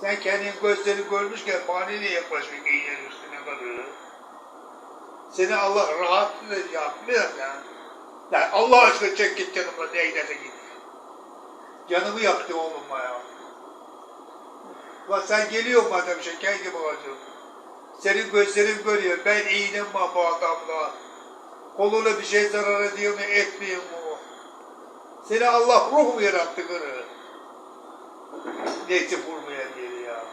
Sen kendin gözleri görmüşken bana niye yaklaşık iğnenin üstüne kalıyor? Seni Allah rahat yapmıyor ya. Lan Allah aşkına çek git canımla ne giderse git. Canımı yaktı oğlum ya. Lan sen geliyor madem şeker gibi olacak. Senin gözlerin görüyor. Ben iğnem var bu adamla. Koluna bir şey zarar ediyor mu etmiyor mu? Seni Allah ruh mu yarattı kırı? Neyse vurmaya diye ya.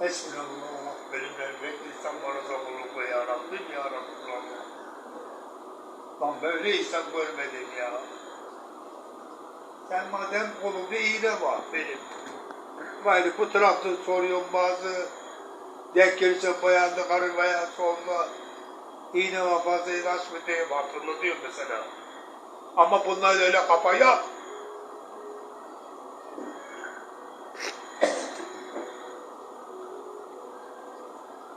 Esminallah. Benim elbet insan bana sabırlıkla ya Rabbim ya Resulallah. Lan böyle insan görmedim ya. Sen madem kolunda iğne var benim. Gayrı bu tarafta soruyorum bazı denk gelirse bayandı karı bayan solda iğne var fazla ilaç mı diye hatırlatıyor mesela. Ama bunlar öyle kafa yok.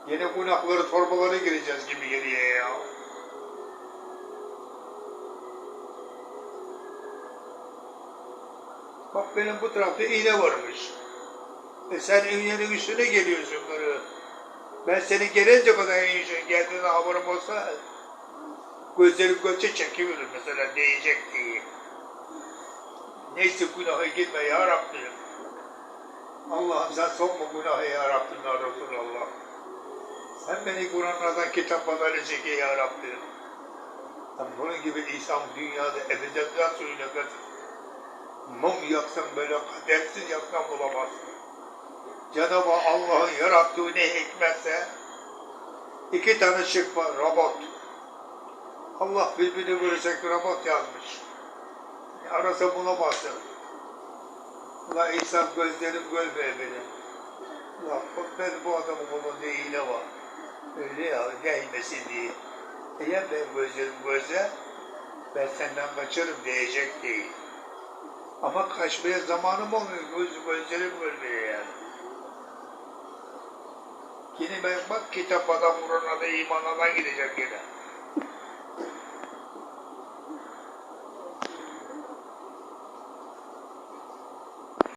Yine günahları torbalara gireceğiz gibi geliyor ya. Bak benim bu tarafta iğne varmış. E sen iğnenin üstüne geliyorsun böyle. Ben seni gelince kadar iyice geldiğinde haberim olsa gözlerim göçe çekiverir mesela değecek diye. Neyse günaha girme ya Rabbim. Allah'ım sen sokma günahı ya Rabbim ya Resulallah. Sen beni Kur'an'lardan kitaplardan çeke ya Rabbim. Sen bunun gibi insan dünyada suyuna kadar mum yaksan böyle kadersiz yaksan bulamazsın. Cenab-ı Allah'ın yarattığı ne hikmetse iki tane şık var, robot. Allah birbirini görecek robot yazmış. Arasa bulamazsın. Ulan insan gözlerim görmüyor beni. Ulan ben bu adamın kolunda iğne var. Öyle ya, değmesin diye. Eğer ben gözlerim görse, ben senden kaçarım diyecek değil. Ama kaçmaya zamanım olmuyor, göz, gözlerim görmüyor yani. Yine ben bak kitap adam Kur'an'a da imanadan gideceğim yine.